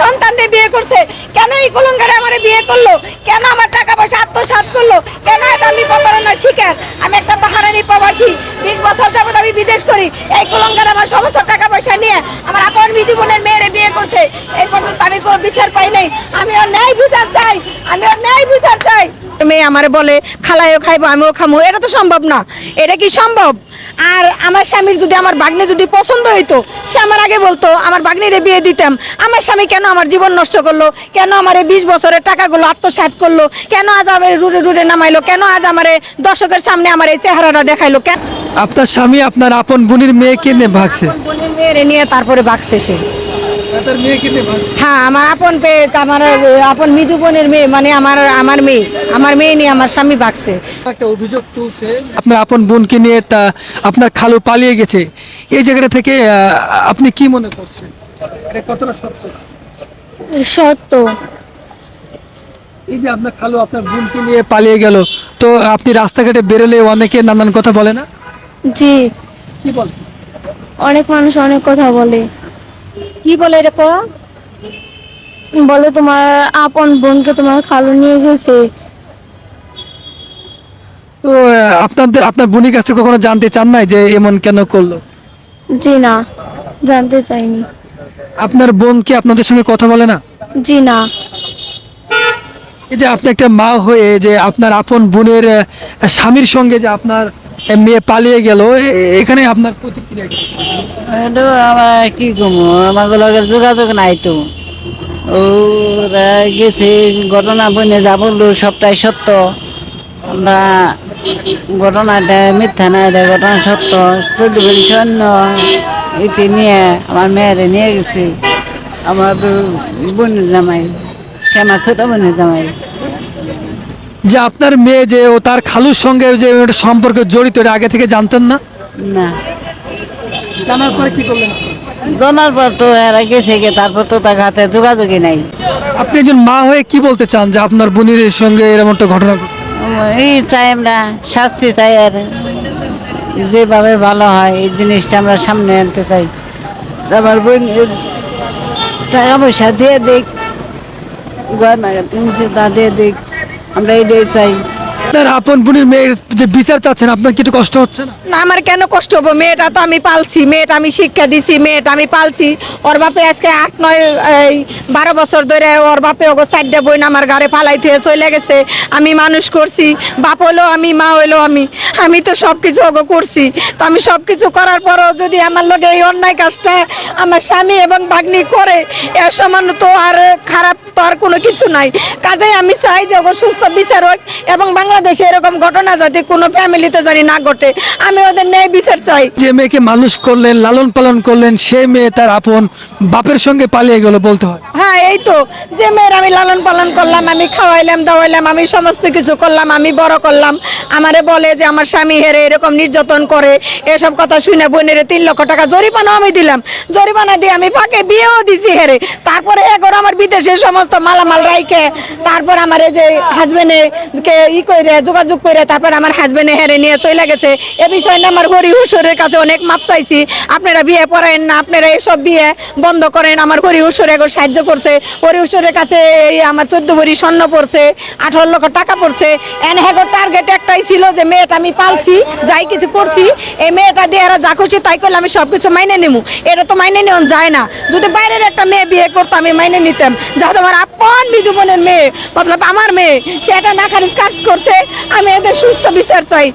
সন্তানদের বিয়ে করছে? কেন এই কুলঙ্গারে আমার বিয়ে করল? কেন আমার টাকা পয়সা আত্মসাত করল? কেন এত আমি প্রতারণার শিকার? আমি একটা বাহারানি প্রবাসী। বিশ বছর যাবত আমি বিদেশ করি। এই কুলঙ্গারে আমার সমস্ত টাকা পয়সা নিয়ে আমার আপন জীবনের মেয়েরা বিয়ে করছে। এই পর্যন্ত আমি কোনো বিচার পাই নাই। আমি ওর ন্যায় বিচার চাই। আমি ওর ন্যায় বিচার চাই। মেয়ে আমারে বলে খালাইও খাইবো আমিও খামো। এটা তো সম্ভব না। এটা কি সম্ভব? আর আমার স্বামীর যদি আমার বাগ্নে যদি পছন্দ হইতো সে আমার আগে বলতো আমার বাগ্নিরে বিয়ে দিতাম। আমার স্বামী কেন আমার জীবন নষ্ট করল? কেন আমার এই বিশ বছরের টাকাগুলো আত্মসাৎ করল? কেন আজ আমার রুড়ে রুড়ে নামাইলো? কেন আজ আমার দর্শকের সামনে আমার এই চেহারাটা দেখাইলো? কেন আপনার স্বামী আপনার আপন বোনের মেয়েকে নিয়ে ভাগছে। বোনের মেয়েরে নিয়ে তারপরে বাঁকছে সে আপনার মেয়েকে নিয়ে ভাগছে হ্যাঁ আমার আপন পেয়ে আমার আপন মৃদু বোনের মেয়ে মানে আমার আমার মেয়ে। আমার মেয়ে নিয়ে আমার স্বামী বাঁকছে একটা অভিযোগ তুলছে। আপনার আপন বোনকে নিয়ে তা আপনার খালু পালিয়ে গেছে। এই জায়গাটা থেকে আপনি কি মনে করছেন? এটা কতটা সত্য? সত্য। এই যে আপনার খালু আপনার বোনকে নিয়ে পালিয়ে গেল তো আপনি রাস্তাঘাটে বেরোলে অনেকে নানান কথা বলে না? জি। কি বলে? অনেক মানুষ অনেক কথা বলে। কি বলে এটা? বলে তোমার আপন বোনকে তোমার খালু নিয়ে গেছে। তো আপনাদের আপনার বোনের কাছে কখনো জানতে চান নাই যে এমন কেন করল? জি না জানতে চাইনি। আপনার বোন কি আপনাদের সঙ্গে কথা বলে না? জি না। এই যে আপনি একটা মা হয়ে যে আপনার আপন বোনের স্বামীর সঙ্গে যে আপনার মেয়ে পালিয়ে গেল। এখানে আপনার প্রতিক্রিয়া আমার কি কমু? আমার যোগাযোগ নাই তো। ওরা গেছে, ঘটনা বনে যা বলল সবটাই সত্য। আমরা ঘটনাটা মিথ্যা না, এটা ঘটনা সত্য। চোদ্দ বলি সৈন্য, এটি নিয়ে আমার মেয়েরে নিয়ে গেছে। আমার বোনের জামাই, সে আমার ছোট বোনের জামাই। যে আপনার মেয়ে যে ও তার খালুর সঙ্গে যে একটা সম্পর্কে জড়িত এটা আগে থেকে জানতেন না? না। জানার পরে কি করলেন? জানার পর তো এরা গেছে গে তারপর তো তার হাতে যোগাযোগই নাই। আপনি একজন মা হয়ে কি বলতে চান যে আপনার বোনের সঙ্গে এরকম একটা ঘটনা? এই চাই আমরা শাস্তি চাই আর যেভাবে ভালো হয় এই জিনিসটা আমরা সামনে আনতে চাই। আমার বোন টাকা পয়সা দিয়ে দেখ গয়না কিনছে তা দিয়ে দেখ আমরা এইটাই চাই। আপনার আপন বোনের মেয়ের যে বিচার চাচ্ছেন, আপনার কি একটু কষ্ট হচ্ছে না? না, আমার কেন কষ্ট হব? মেয়েটা তো আমি পালছি, মেয়েটা আমি শিক্ষা দিছি, মেয়েটা আমি পালছি। ওর বাপে আজকে আট, নয়, এই বারো বছর ধরে ওর বাপে ওগো চারটে বই আমার ঘরে পালাই থুয়ে চলে গেছে। আমি মানুষ করছি, বাপ হলো আমি, মা হইল আমি। আমি তো সব কিছু ওগো করছি। তো আমি সব কিছু করার পরও যদি আমার লোকে এই অন্যায় কাজটা আমার স্বামী এবং বাগ্নি করে, এর সমান তো আর খারাপ তো আর কোনো কিছু নাই। কাজেই আমি চাই যে ওগো সুস্থ বিচার হোক এবং বাংলাদেশে এরকম ঘটনা যাতে কোনো ফ্যামিলিতে জানি না ঘটে আমি ওদের ন্যায় বিচার চাই। যে মেয়েকে মানুষ করলেন লালন পালন করলেন সে মেয়ে তার আপন বাপের সঙ্গে পালিয়ে গেল বলতে হয়। হ্যাঁ এই তো। যে মেয়ের আমি লালন পালন করলাম আমি খাওয়াইলাম দাওয়াইলাম আমি সমস্ত কিছু করলাম আমি বড় করলাম আমারে বলে যে আমার স্বামী হেরে এরকম নির্যাতন করে এসব কথা শুনে বোনের তিন লক্ষ টাকা জরিমানা আমি দিলাম। জরিমানা দিয়ে আমি ফাঁকে বিয়েও দিছি হেরে। তারপরে এগোর আমার বিদেশের সমস্ত মালামাল রাইখে তারপর আমার এই যে হাজবেন্ডে কে ই করে যোগাযোগ করে, তারপর আমার হাজবেন্ডে হেরে নিয়ে চলে গেছে। এ বিষয়ে নিয়ে আমার হরি হুসুরের কাছে অনেক মাপ চাইছি। আপনারা বিয়ে পড়েন না, আপনারা এসব বিয়ে বন্ধ করেন। আমার হরি হুসুর এগো সাহায্য করছে। হরি হুসুরের কাছে এই আমার চোদ্দ ভরি স্বর্ণ পড়ছে, আঠারো লক্ষ টাকা পড়ছে। এন হ্যাগো টার্গেট একটাই ছিল যে মেয়েটা আমি পালছি, যাই কিছু করছি। এই মেয়েটা দিয়ে এরা যা খুশি তাই করলে আমি সব কিছু মাইনে নেব এটা তো মাইনে নেওয়া যায় না। যদি বাইরের একটা মেয়ে বিয়ে করতো আমি মাইনে নিতাম। যাহলে আমার আপন বিজু বোনের মেয়ে, মতলব আমার মেয়ে, সে এটা না খারিজ কাজ করছে আমি এদের সুস্থ বিচার চাই।